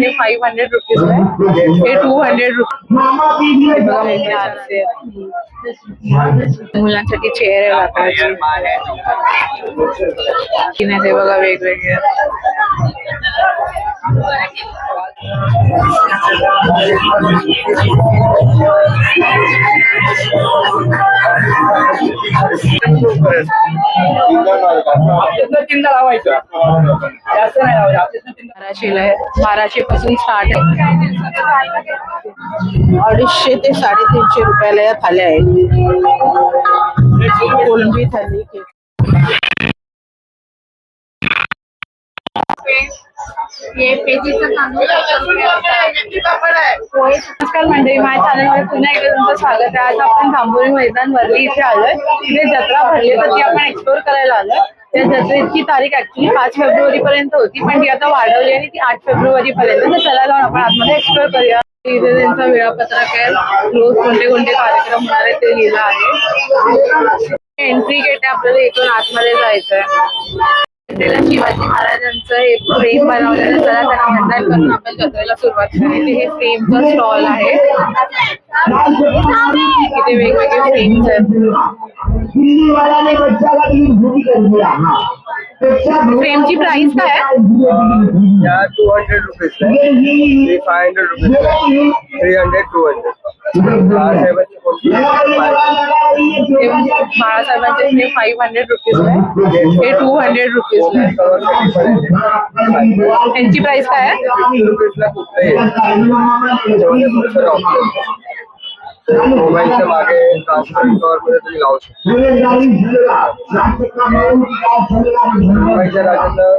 हे five hundred rupees है। ये two hundred rupees बघा मोठे आरसे आहेत. मुलांसाठी चेअर आहे लाकडाची तिने ते बघा वेगवेगळे. तीनदा लावायचं. जास्त नाही लावायचं. आपल्यातनं तीनदा बाराशेला आहे. बाराशे पासून स्टार्ट आहे. अडीचशे ते साडेतीनशे रुपयाला या थाल्या आहेत. नमस्कार मंडळी, माझ्या चॅनलमध्ये पुन्हा एकदा तुमचं स्वागत आहे. आज आपण जांभोळी मैदान वरली इथे आलोय. तिथे जत्रा भरली तर ती आपण एक्सप्लोर करायला आलोय. त्या जत्रेची तारीख ऍक्च्युली पाच फेब्रुवारी पर्यंत होती, पण ती आता वाढवली आणि ती आठ फेब्रुवारी पर्यंत तर चला जाऊन आपण आतमध्ये एक्सप्लोर करूया. आहे कार्यक्रम आहे आहे एंट्री गेट आहे आपल्याला इथून आतमध्ये जायचंय त्याला शिवाजी महाराजांचं हे फ्रेम बनवलेलं चला त्यांना करून हे स्टॉल आहे. ने बच्चा का भी भूमि कर दिया हाँ। Price two hundred rupees three five hundred rupees three hundred two hundred हे। हंड्रेड रुपीज़ आहे हे। टू हंड्रेड रुपीज़ आहे त्यांची प्राइस काय आहे फिफ्टी रुपीजला कुठलंही मोबाईलच्या मागे ट्रान्सफर मध्ये तुम्ही लावू शकता मुंबईच्या राजाचं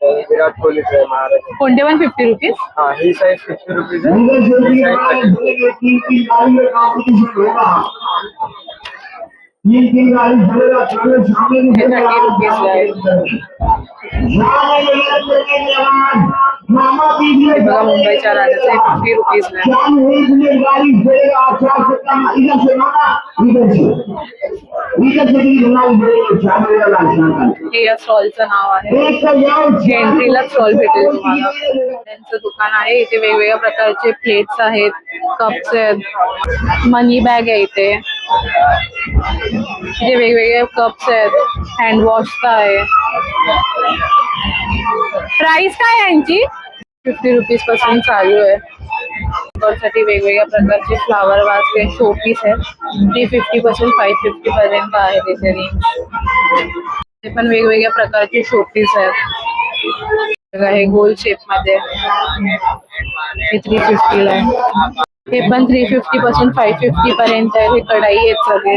विराट कोहलीचं आहे महाराज। कोणते पण फिफ्टी रुपीज़ हा ही साईज फिफ्टी रुपीज़ आहे ही हे हे बघा मुंबईच्या राजाचे फिफ्टी रुपीज़ हे या स्टॉलचं नाव आहे एक का जाओ एंट्रीला स्टॉल भेटेल तुम्हाला। त्यांचं दुकान आहे इथे वेगवेगळ्या प्रकारचे प्लेट्स आहेत कप्स आहेत मनी बॅग आहे इथे. इथे वेगवेगळे कप्स आहेत हँड वॉशचा आहे. प्राइस काय यांची? फिफ्टी रुपीज़ पासून चालू आहे साठी वेगवेगळ्या प्रकारचे फ्लावर वास शो पीस आहेत थ्री फिफ्टी पासून फाईव्ह फिफ्टी पर्यंत आहे तिथे रेंज ते पण वेगवेगळ्या प्रकारचे शोपीस आहेत. बघा, हे गोल शेप मध्ये. थ्री फिफ्टीला आहे. हे पण थ्री फिफ्टी पासून फाईव्ह फिफ्टी पर्यंत आहे. हे कढाई आहेत सगळे.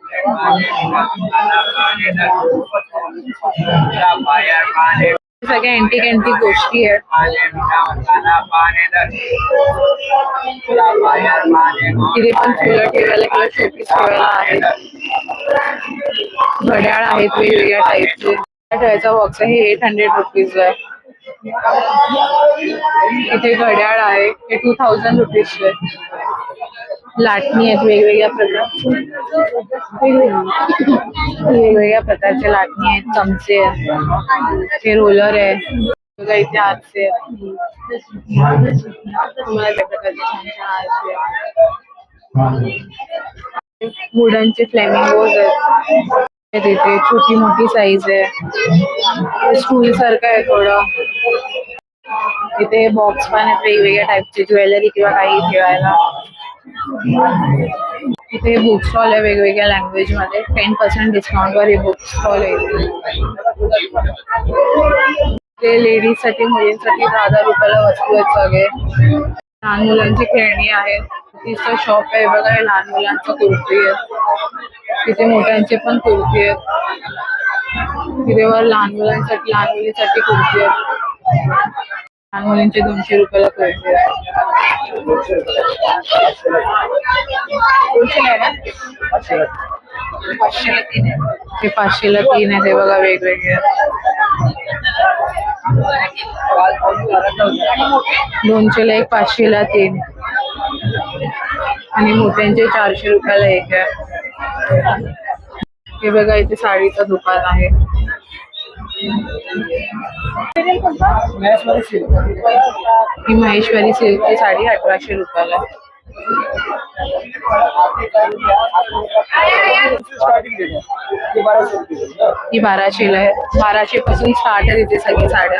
सगळ्या अँटिक अँटिक गोष्टी आहेत तिथे पण फुलं ठेवायला किंवा ठेवायला आहेत घड्याळ आहेत वेगवेगळ्या टाईपचे ठेवायचा बॉक्स आहे एट हंड्रेड रुपीज़ इथे घड्याळ आहे, हे टू थाउजंड रुपीजचे लाटणी आहेत वेगवेगळ्या प्रकारचे वेगवेगळ्या प्रकारचे लाटणी आहेत, चमचे आहेत, हे रोलर आहे, बघा इथे. वुडनचे आहेत. छोटी मोठी साईज आहे. स्टूल सारखं आहे थोडं. इथे बॉक्स पण आहेत, वेगवेगळ्या टाईपचे ज्वेलरी किंवा काही ठेवायला. इथे बुक स्टॉल आहे वेगवेगळ्या लँग्वेजमध्ये. टेन पर्सेंट डिस्काउंट वर हे बुक स्टॉल आहे. ते लेडीजसाठी मुलींसाठी दहा हजार रुपयाला वस्तू आहेत सगळे. लहान मुलांची खेळणी आहेत तिचं शॉप आहे. बघा लहान मुलांची कुर्ती आहे. तिथे मोठ्यांचे पण कुर्ती आहेत. तिथे वर लहान मुलांसाठी लहान मुलींसाठी कुर्ती आहे लहान मुलींचे दोनशे रुपयाला कुर्ती आहे. पाचशेला तीन आहे ते पाचशेला तीन आहे ते बघा वेगवेगळे. दोनशेला एक पाचशेला तीन. आणि मोत्यांचे चारशे रुपयाला एक आहे. हे बघा इथे साडीचं दुकान आहे. ही महेश्वरी सिल्कची साडी अठराशे रुपयाला ही बाराशेला आहे. बाराशे पासून स्टार्ट आहे तिथे सगळी साड्या.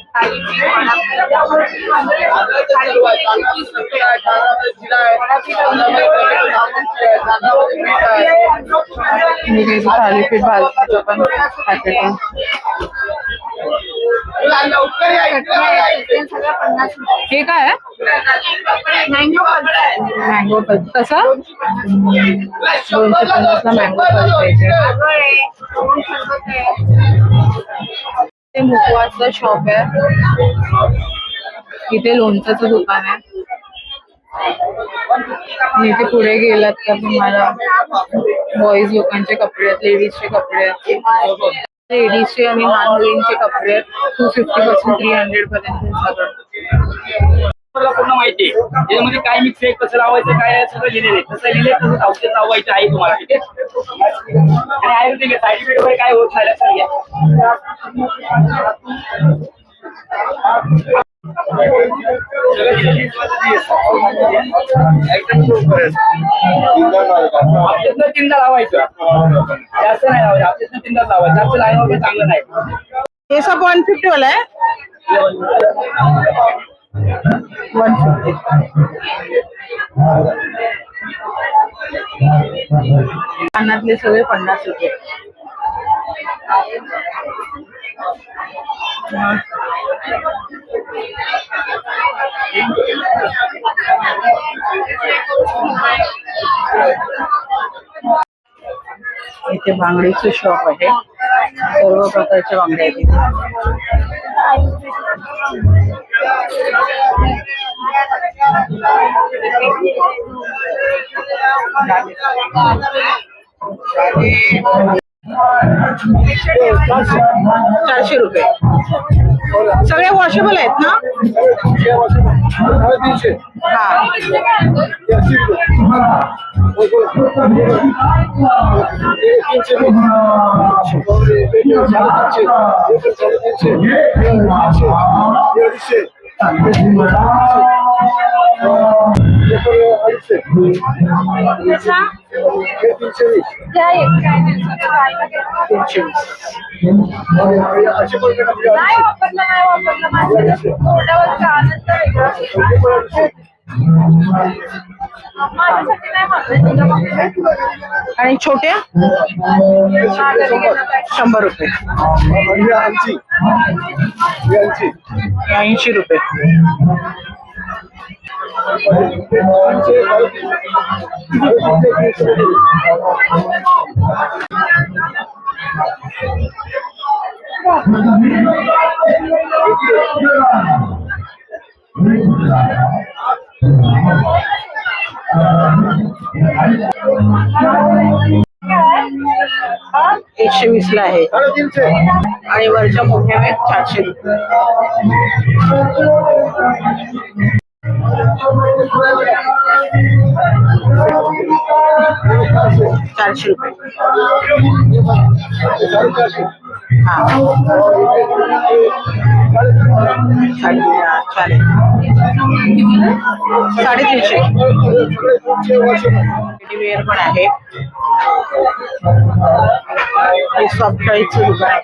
रुपये ऐंशी रुपये थालीपीठ, वडापाव, थालीपीठ तीस रुपये मी काही थालीपीठ पण हे? काय मँगो मँगो कसं? दोनशे पन्नासला मँगो पाहिजे ते मुकवाचं शॉप आहे. इथे लोणच्याचं दुकान आहे. इथे पुढे गेलात तर तुम्हाला कपडे आहेत लेडीजचे कपडे आहेत. लेडीजचे आणि लहान मुलींचे कपडे टू फिफ्टी पासून थ्री हंड्रेड पर्यंत पूर्ण माहिती आहे. त्याच्यामध्ये काय मिक्स आहे कसं लावायचं काय सगळं लिहिलेलं आहे. कसं लिहिलंय तसं औषध लावायचं आहे तुम्हाला ठीक आहे? आणि आयुर्वेदिक साईड इफेक्ट वगैरे काय होत नाही लक्षात घ्या. तीनदा लावायचं. जास्त नाही लावायचं हप्त्यातनं तीनदा लावायचं. जास्त लावणं वगैरे चांगलं नाही. हे सब वन फिफ्टी वाला आहे. वन फिफ्टी कानातले सगळे पन्नास रुपये. इथे बांगडीचं शॉप आहे. सर्व प्रकारच्या बांगड्या आहेत इथे. चारशे रुपये. सगळे वॉशेबल आहेत ना? हा. तीनशे. वीस नाही वापरलं नाही वापरलं माझ्या तोंडावरचा आनंद वेगळा माझ्यासाठी नाही वापरलं आणि छोट्या? हा, घरी गेलं पाहिजे. रुपये ऐंशी रुपये. एकशे वीस ला आहे आणि वरच्या मोठ्या आहेत चारशे रुपये चारशे रुपये. हा. साडे चालेल साडेतीनशे वेअर पण आहे. सॉफ्ट टॉईचं दुकान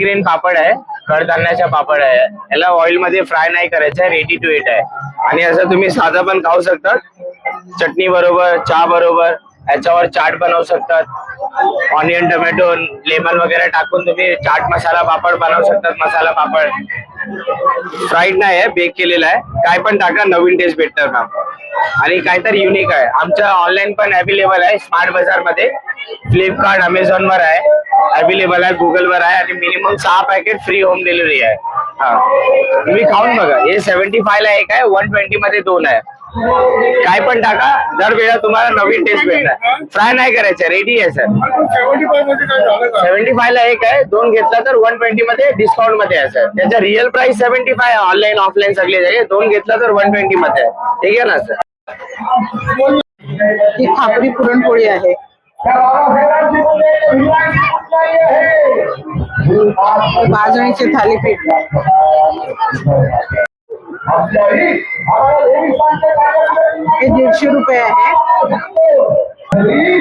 ग्रीन पापड आहे. कडधान्याच्या पापड आहे. याला ऑइलमध्ये फ्राय नाही करायचं आहे रेडी टू इट आहे. आणि असं तुम्ही साधं पण खाऊ शकतात. चटणी बरोबर चहा बरोबर याच्यावर चाट बनवू शकतात. ऑनियन टोमॅटो लेमन वगैरे टाकून तुम्ही चाट मसाला पापड बनवू शकतात मसाला पापड. फ्राईड नाही आहे बेक केलेला आहे. काय पण टाका नवीन टेस्ट भेटणार मॅम आणि काहीतरी युनिक आहे. आमचं ऑनलाईन पण अवेलेबल आहे स्मार्ट बाजारमध्ये. फ्लिपकार्ट अमेझॉन वर आहे. अवेलेबल आहे गुगल वर आहे. आणि मिनिमम सहा पॅकेट फ्री होम डिलिव्हरी आहे. हा. तुम्ही खाऊन बघा. हे सेव्हन्टी फाय ला एक आहे वन ट्वेंटी मध्ये दोन आहे. काय पण टाका दर वेळा तुम्हाला नवीन टेस्ट भेटणार. फ्राय नाही करायचं रेडी आहे सर सेव्हन्टी फाय ला एक आहे दोन घेतला तर वन ट्वेंटी मध्ये डिस्काउंटमध्ये आहे सर त्याचा real price seventy five online offline सगळे जागे दोन घेतला तर वन ट्वेंटी मध्ये आहे. ठीक आहे ना सर ही खापरी पुरणपोळी आहे. भाजणीचे थालीपीठ. हे दीडशे रुपये आहे.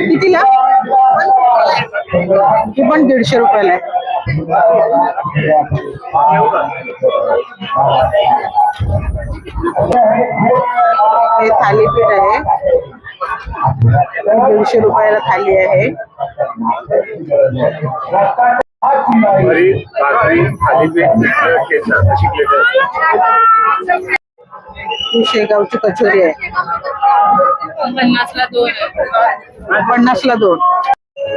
कितीला? हे पण दीडशे रुपयाला आहे. हे थालीपीठ आहे. दीडशे थाली आहे. ही शेगावची कचोरी आहे. पन्नासला दोन. पन्नासला दोन.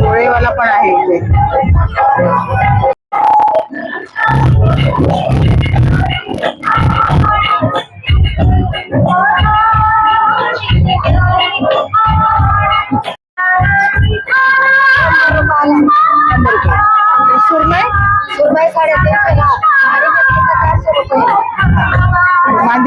पोळेवाला पण आहे इथे. सुरमई? सुरमई साडेतीनशे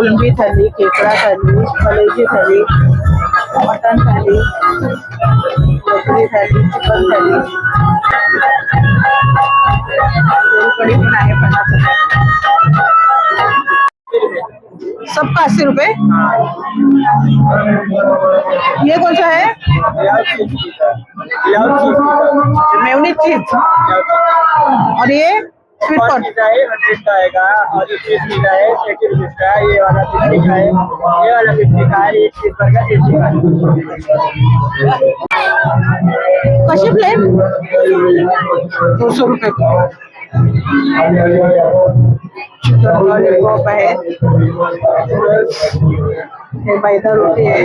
कोलंबी थाली खेकडा थाली कलेजी थाली मटण थाली कोकरी थाली चिकन थाली सबका अस्सी रुपए ये कौन सा है मेवनी चीज़ और ये स्वीट कॉर्न हंड्रेड का आएगा। और ये चीज़ मिला है एटी रुपीज़ का है ये वाला फिफ्टी का है। ये वाला फिफ्टी का है ये चीज़ बर्गर एटी का है। कशी प्लेट दो सौ रुपये चिकन लॉलीपॉप आहे हे मैदा रोटी आहे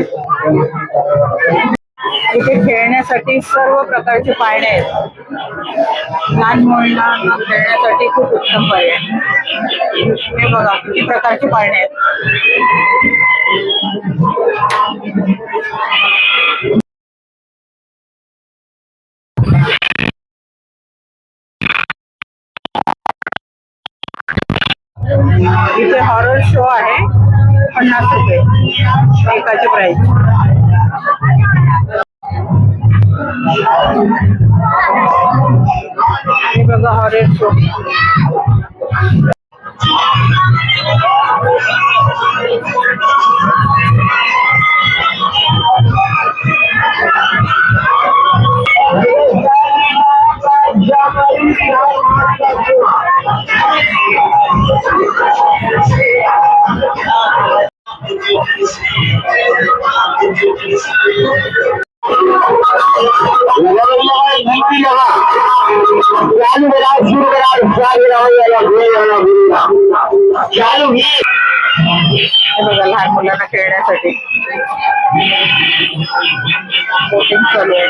इथे खेळण्यासाठी सर्व प्रकारचे पाळणे आहेत. लहान मुलांना खूप उत्तम पर्याय. हे बघा, किती प्रकारचे पाळणे आहेत. इथे हॉरर शो आहे. पन्नास रुपये. एकाची प्राइस বিভাগহারের শক্তি Thank. हे बघा हॉरर शो हे बघा लहान मुलांना खेळण्यासाठी बोटिंग चालू आहे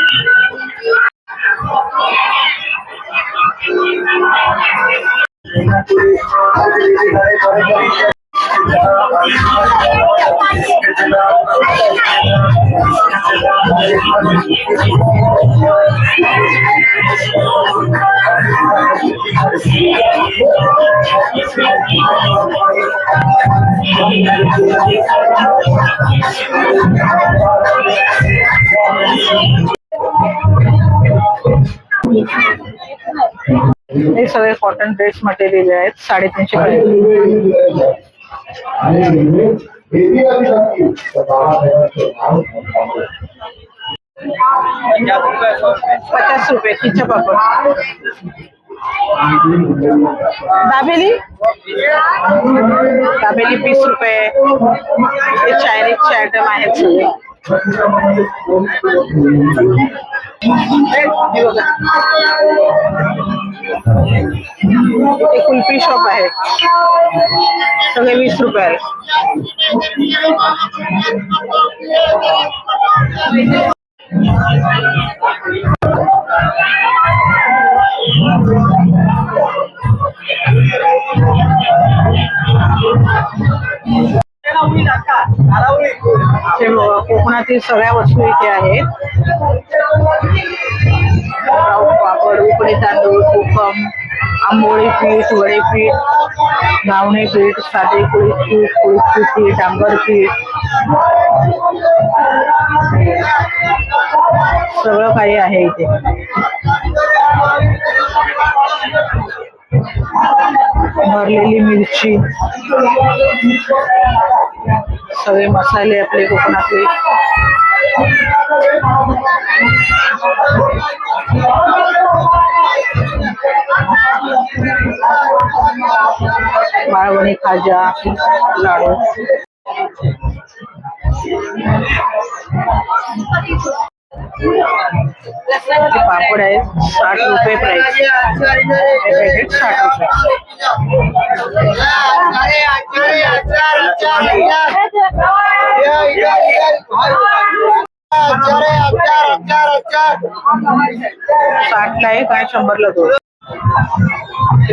हे सगळे कॉटन ड्रेस मटेरियल आहेत साडेतीनशे पर्यंत. पचास रुपये किच्चा पापड. दाबेली? दाबेली वीस रुपये. हे चायनीजचे आयटम आहेत सगळे इथे कुल्फी शॉप आहे. सगळे वीस रुपये आहे हे बघा, कोकणातील सगळ्या वस्तू इथे आहेत. पापड उकडी तांदूळ कोकम आंबोळी पीठ वडे पीठ घावणे पीठ साधे कुळीत पीठ कुळीत पीठ डांबर पीठ सगळं काही आहे इथे. भरलेली मिरची सगळे मसाले आपले कोकणातले. माळवणी खाजा लाडू. पापड आहेत साठ रुपये प्राइस साठ रुपये साठला एक आणि शंभरला दोन.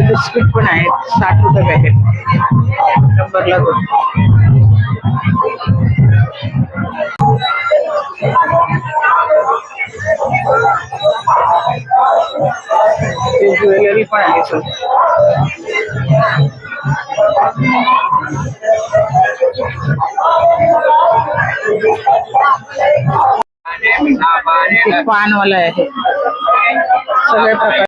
बिस्किट पण साठ रुपये पॅकेट शंभरला दोन. सर पानवाला आहे सगळ्या प्रकार